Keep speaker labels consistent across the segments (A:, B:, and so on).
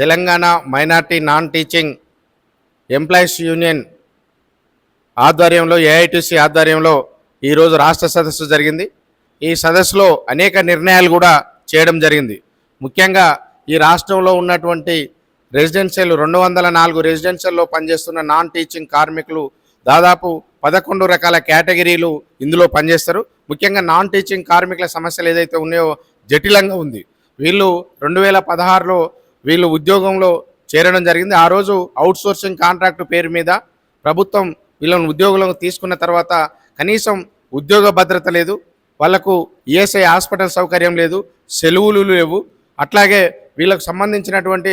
A: Telangana minority non teaching employees union ఆధ్వర్యంలో AITC ఆధ్వర్యంలో ఈరోజు రాష్ట్ర సదస్సు జరిగింది. ఈ సదస్సులో అనేక నిర్ణయాలు కూడా చేయడం జరిగింది. ముఖ్యంగా ఈ రాష్ట్రంలో ఉన్నటువంటి రెసిడెన్షియల్ రెండు వందల నాలుగు రెసిడెన్షియల్లో పనిచేస్తున్న నాన్ టీచింగ్ కార్మికులు దాదాపు పదకొండు రకాల కేటగిరీలు ఇందులో పనిచేస్తారు. ముఖ్యంగా నాన్ టీచింగ్ కార్మికుల సమస్యలు ఏదైతే ఉన్నాయో జటిలంగా ఉంది. వీళ్ళు రెండు వేల పదహారులో వీళ్ళు ఉద్యోగంలో చేరడం జరిగింది. ఆ రోజు అవుట్సోర్సింగ్ కాంట్రాక్టు కాంట్రాక్ట్ పేరు మీద ప్రభుత్వం వీళ్ళని ఉద్యోగులను తీసుకున్న తర్వాత కనీసం ఉద్యోగ భద్రత లేదు. వాళ్ళకు ఈఎస్ఐ హాస్పిటల్ సౌకర్యం లేదు. సెలవులు లేవు. అట్లాగే వీళ్ళకు సంబంధించినటువంటి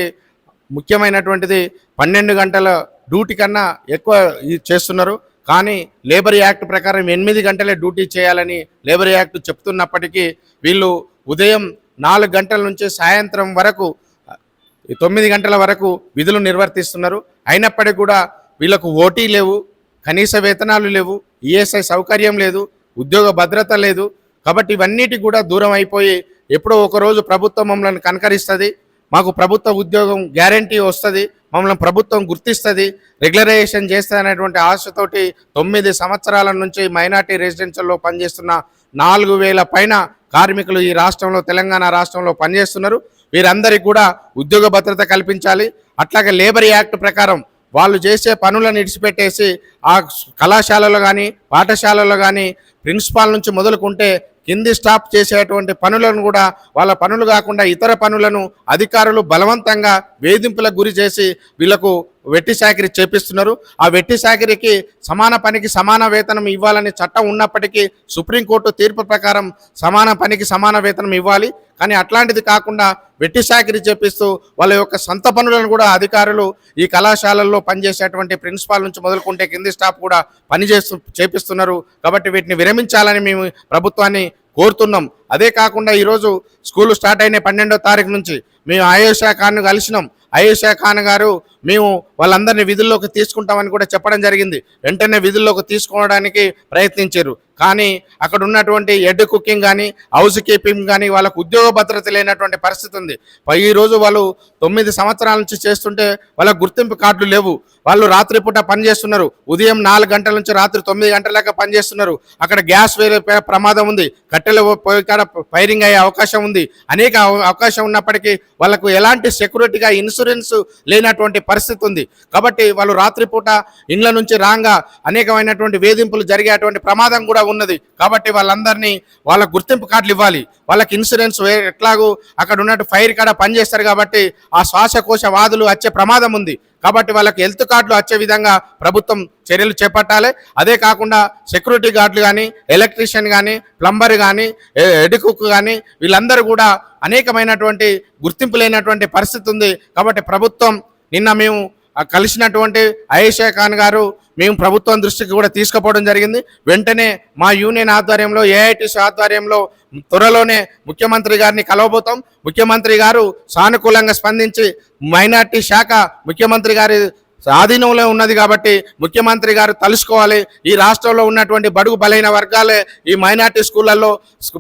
A: ముఖ్యమైనటువంటిది పన్నెండు గంటల డ్యూటీ కన్నా ఎక్కువ చేస్తున్నారు. కానీ లేబర్ యాక్ట్ ప్రకారం ఎనిమిది గంటలే డ్యూటీ చేయాలని లేబర్ యాక్ట్ చెప్తున్నప్పటికీ వీళ్ళు ఉదయం నాలుగు గంటల నుంచి సాయంత్రం వరకు తొమ్మిది గంటల వరకు విధులు నిర్వర్తిస్తున్నారు. అయినప్పటికీ కూడా వీళ్ళకు ఓటీ లేవు కనీస వేతనాలు లేవు ఈఎస్ఐ సౌకర్యం లేదు ఉద్యోగ భద్రత లేదు. కాబట్టి ఇవన్నిటి కూడా దూరం అయిపోయి ఎప్పుడో ఒకరోజు ప్రభుత్వం మమ్మల్ని కనకరిస్తుంది. మాకు ప్రభుత్వ ఉద్యోగం గ్యారంటీ వస్తుంది మమ్మల్ని ప్రభుత్వం గుర్తిస్తుంది. రెగ్యులరైజేషన్ చేస్తారనేటువంటి ఆశతోటి తొమ్మిది సంవత్సరాల నుంచి మైనార్టీ రెసిడెన్షియల్లో పనిచేస్తున్న నాలుగు వేల పైన కార్మికులు ఈ రాష్ట్రంలో తెలంగాణ రాష్ట్రంలో పనిచేస్తున్నారు. వీరందరికీ కూడా ఉద్యోగ భద్రత కల్పించాలి. అట్లాగే లేబర్ యాక్ట్ ప్రకారం వాళ్ళు చేసే పనులను ఇడిచిపెట్టేసి ఆ కళాశాలలో కానీ పాఠశాలలో కానీ ప్రిన్సిపాల్ నుంచి మొదలుకుంటే కింది స్టాప్ చేసేటువంటి పనులను కూడా వాళ్ళ పనులు కాకుండా ఇతర పనులను అధికారులు బలవంతంగా వేధింపులకు గురి చేసి వీళ్ళకు వెట్టి సాకిరి చేపిస్తున్నారు. ఆ వెట్టి సాకిరికి సమాన పనికి సమాన వేతనం ఇవ్వాలని చట్టం ఉన్నప్పటికీ సుప్రీంకోర్టు తీర్పు ప్రకారం సమాన పనికి సమాన వేతనం ఇవ్వాలి. కానీ అట్లాంటిది కాకుండా వెట్టి చాకిరి చేపిస్తూ వాళ్ళ యొక్క సొంత పనులను కూడా అధికారులు ఈ కళాశాలల్లో పనిచేసేటువంటి ప్రిన్సిపాల్ నుంచి మొదలుకుంటే కింది స్టాఫ్ కూడా పనిచేస్తూ చేపిస్తున్నారు. కాబట్టి వీటిని విరమించాలని మేము ప్రభుత్వాన్ని కోరుతున్నాం. అదే కాకుండా ఈరోజు స్కూల్ స్టార్ట్ అయిన పన్నెండో తారీఖు నుంచి మేము ఆయుషా ఖాన్ కలిసినాం. ఆయుషా ఖాన్ గారు మేము వాళ్ళందరినీ విధుల్లోకి తీసుకుంటామని కూడా చెప్పడం జరిగింది. వెంటనే విధుల్లోకి తీసుకోవడానికి ప్రయత్నించారు. కానీ అక్కడ ఉన్నటువంటి ఎడ్ కుకింగ్ కానీ హౌస్ కీపింగ్ కానీ వాళ్ళకు ఉద్యోగ భద్రత లేనటువంటి పరిస్థితి ఉంది. పై ఈ రోజు వాళ్ళు తొమ్మిది సంవత్సరాల నుంచి చేస్తుంటే వాళ్ళకు గుర్తింపు కార్డులు లేవు. వాళ్ళు రాత్రిపూట పనిచేస్తున్నారు ఉదయం నాలుగు గంటల నుంచి రాత్రి తొమ్మిది గంటల దాకా పనిచేస్తున్నారు అక్కడ గ్యాస్ వేరే ప్రమాదం ఉంది. కట్టెలు పోయి ఫైరింగ్ అయ్యే అవకాశం ఉంది. అనేక అవకాశం ఉన్నప్పటికీ వాళ్ళకు ఎలాంటి సెక్యూరిటీగా ఇన్సూరెన్స్ లేనటువంటి పరిస్థితి ఉంది. కాబట్టి వాళ్ళు రాత్రిపూట ఇండ్ల నుంచి రాగా అనేకమైనటువంటి వేధింపులు జరిగేటువంటి ప్రమాదం కూడా ఉన్నది. కాబట్టి వాళ్ళందరినీ వాళ్ళ గుర్తింపు కార్డులు ఇవ్వాలి. వాళ్ళకి ఇన్సూరెన్స్ ఎట్లాగూ అక్కడ ఉన్నట్టు ఫైర్ కాడ పనిచేస్తారు కాబట్టి ఆ శ్వాసకోశ వాదులు వచ్చే ప్రమాదం ఉంది. కాబట్టి వాళ్ళకి హెల్త్ కార్డులు వచ్చే విధంగా ప్రభుత్వం చర్యలు చేపట్టాలి. అదే కాకుండా సెక్యూరిటీ గార్డులు కానీ ఎలక్ట్రీషియన్ కానీ ప్లంబర్ కానీ ఎడుకుక్ కానీ వీళ్ళందరూ కూడా అనేకమైనటువంటి గుర్తింపు లేనటువంటి పరిస్థితి ఉంది. కాబట్టి ప్రభుత్వం నిన్న మేము కలిసినటువంటి అయేషా ఖాన్ గారు మేము ప్రభుత్వం దృష్టికి కూడా తీసుకుపోవడం జరిగింది. వెంటనే మా యూనియన్ ఆధ్వర్యంలో ఏఐటీసీ ఆధ్వర్యంలో త్వరలోనే ముఖ్యమంత్రి గారిని కలవబోతాం. ముఖ్యమంత్రి గారు సానుకూలంగా స్పందించి మైనార్టీ శాఖ ముఖ్యమంత్రి గారి ఆధీనంలో ఉన్నది కాబట్టి ముఖ్యమంత్రి గారు తలుసుకోవాలి. ఈ రాష్ట్రంలో ఉన్నటువంటి బడుగు బలైన వర్గాలే ఈ మైనార్టీ స్కూళ్ళల్లో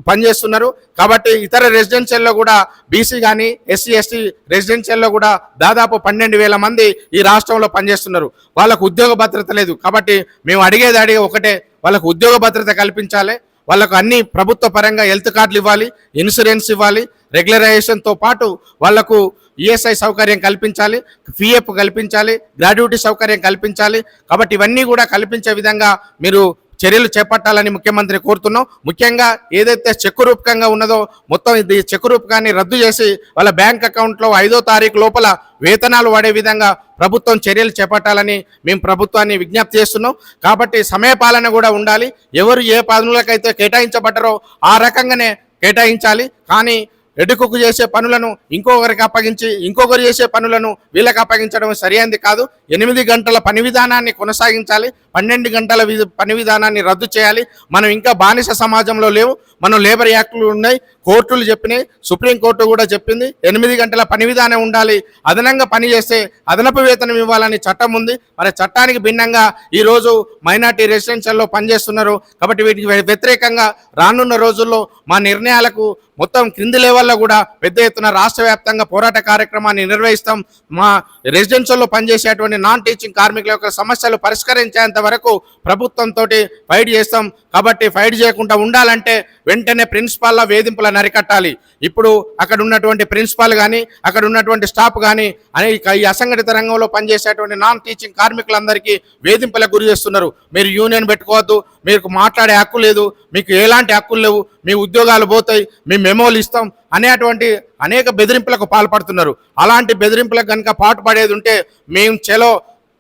A: పనిచేస్తున్నారు. కాబట్టి ఇతర రెసిడెన్షియల్లో కూడా బీసీ కానీ ఎస్సీ ఎస్టీ రెసిడెన్షియల్లో కూడా దాదాపు పన్నెండు వేల మంది ఈ రాష్ట్రంలో పనిచేస్తున్నారు. వాళ్ళకు ఉద్యోగ భద్రత లేదు. కాబట్టి మేము అడిగేది అడిగే ఒకటే వాళ్ళకు ఉద్యోగ భద్రత కల్పించాలి. వాళ్ళకు అన్ని ప్రభుత్వ పరంగా హెల్త్ కార్డులు ఇవ్వాలి ఇన్సూరెన్స్ ఇవ్వాలి రెగ్యులరైజేషన్తో పాటు వాళ్ళకు ఈఎస్ఐ సౌకర్యం కల్పించాలి ఫీఎఫ్ కల్పించాలి గ్రాడ్యుటీ సౌకర్యం కల్పించాలి. కాబట్టి ఇవన్నీ కూడా కల్పించే విధంగా మీరు చర్యలు చేపట్టాలని ముఖ్యమంత్రి కోరుతున్నాం. ముఖ్యంగా ఏదైతే చెక్కు రూపకంగా ఉన్నదో మొత్తం ఇది చెక్కు రూపకాన్ని రద్దు చేసి వాళ్ళ బ్యాంక్ అకౌంట్లో ఐదో తారీఖు లోపల వేతనాలు పడే విధంగా ప్రభుత్వం చర్యలు చేపట్టాలని మేము ప్రభుత్వాన్ని విజ్ఞప్తి చేస్తున్నాం. కాబట్టి సమయపాలన కూడా ఉండాలి. ఎవరు ఏ పనులకైతే కేటాయించబడ్డారో ఆ రకంగానే కేటాయించాలి. కానీ ఎడుకుకు చేసే పనులను ఇంకొకరికి అప్పగించి ఇంకొకరు చేసే పనులను వీళ్ళకి అప్పగించడం సరైనది కాదు. ఎనిమిది గంటల పని విధానాన్ని కొనసాగించాలి. పన్నెండు గంటల పని విధానాన్ని రద్దు చేయాలి. మనం ఇంకా బానిస సమాజంలో లేవు. మనం లేబర్ యాక్టులు ఉన్నాయి. కోర్టులు చెప్పినాయి సుప్రీంకోర్టు కూడా చెప్పింది ఎనిమిది గంటల పని విధానం ఉండాలి అదనంగా పని చేస్తే అదనపు వేతనం ఇవ్వాలని చట్టం ఉంది. మరి చట్టానికి భిన్నంగా ఈరోజు మైనార్టీ రెసిడెన్షియల్లో పనిచేస్తున్నారు. కాబట్టి వీటికి వ్యతిరేకంగా రానున్న రోజుల్లో మా నిర్ణయాలకు మొత్తం క్రింది లెవెల్లో కూడా పెద్ద ఎత్తున రాష్ట్ర వ్యాప్తంగా పోరాట కార్యక్రమాన్ని నిర్వహిస్తాం. మా రెసిడెన్షియల్లో పనిచేసేటువంటి నాన్ టీచింగ్ కార్మికుల యొక్క సమస్యలు పరిష్కరించేంత వరకు ప్రభుత్వంతో ఫైట్ చేస్తాం. కాబట్టి ఫైట్ చేయకుండా ఉండాలంటే వెంటనే ప్రిన్సిపాల్ల వేధింపుల అరికట్టాలి ఇప్పుడు అక్కడ ఉన్నటువంటి ప్రిన్సిపాల్ కానీ అక్కడ ఉన్నటువంటి స్టాఫ్ కానీ అనేక ఈ అసంఘటిత రంగంలో పనిచేసేటువంటి నాన్ టీచింగ్ కార్మికులందరికీ వేధింపులకు గురి చేస్తున్నారు. మీరు యూనియన్ పెట్టుకోవద్దు మీకు మాట్లాడే హక్కు లేదు మీకు ఎలాంటి హక్కులు లేవు మీ ఉద్యోగాలు పోతాయి మీ మెమోలు ఇస్తాం అనేటువంటి అనేక బెదిరింపులకు పాల్పడుతున్నారు. అలాంటి బెదిరింపులకు కనుక పాటుపడేది ఉంటే మేము చెలో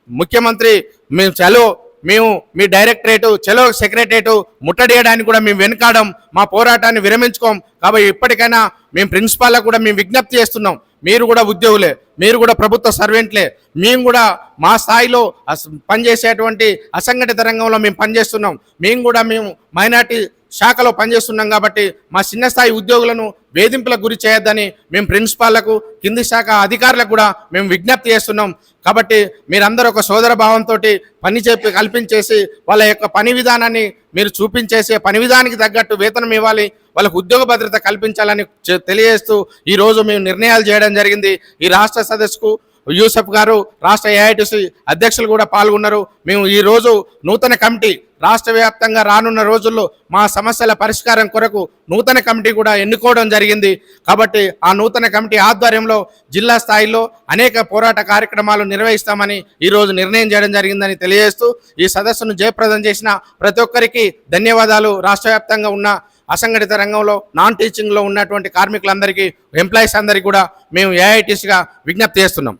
A: ముఖ్యమంత్రి మేము చలో మేము మీ డైరెక్టరేటు చలో సెక్రటరేటు ముట్టడియడానికి కూడా మేము వెనుకాడం మా పోరాటాన్ని విరమించుకోం. కాబట్టి ఇప్పటికైనా మేము ప్రిన్సిపాల్లో కూడా మేము విజ్ఞప్తి చేస్తున్నాం. మీరు కూడా ఉద్యోగులే మీరు కూడా ప్రభుత్వ సర్వెంట్లే. మేము కూడా మా స్థాయిలో అస- పనిచేసేటువంటి అసంఘటిత రంగంలో మేము పనిచేస్తున్నాం. మేము కూడా మేము మైనార్టీ శాఖలో పనిచేస్తున్నాం కాబట్టి మా చిన్న స్థాయి ఉద్యోగులను వేధింపులకు గురి చేయొద్దని మేము ప్రిన్సిపాళ్ళకు కింది శాఖ అధికారులకు కూడా మేము విజ్ఞప్తి చేస్తున్నాం. కాబట్టి మీరందరూ ఒక సోదర భావంతో పని చెప్పి కల్పించేసి వాళ్ళ యొక్క పని విధానాన్ని మీరు చూపించేసే పని విధానానికి తగ్గట్టు వేతనం ఇవ్వాలి వాళ్ళకు ఉద్యోగ భద్రత కల్పించాలని తెలియజేస్తూ ఈ రోజు మేము నిర్ణయాలు చేయడం జరిగింది. ఈ రాష్ట్ర సదస్సుకు యూసఫ్ గారు రాష్ట్ర ఏఐటిసి అధ్యక్షులు కూడా పాల్గొన్నారు. మేము ఈ రోజు నూతన కమిటీ రాష్ట్ర వ్యాప్తంగా రానున్న రోజుల్లో మా సమస్యల పరిష్కారం కొరకు నూతన కమిటీ కూడా ఎన్నుకోవడం జరిగింది. కాబట్టి ఆ నూతన కమిటీ ఆధ్వర్యంలో జిల్లా స్థాయిలో అనేక పోరాట కార్యక్రమాలు నిర్వహిస్తామని ఈరోజు నిర్ణయం చేయడం జరిగిందని తెలియజేస్తూ ఈ సదస్సును జయప్రదం చేసిన ప్రతి ఒక్కరికి ధన్యవాదాలు. రాష్ట్ర ఉన్న అసంఘటిత రంగంలో నాన్ టీచింగ్లో ఉన్నటువంటి కార్మికులందరికీ ఎంప్లాయీస్ అందరికీ కూడా మేము ఏఐటీసీగా విజ్ఞప్తి చేస్తున్నాం.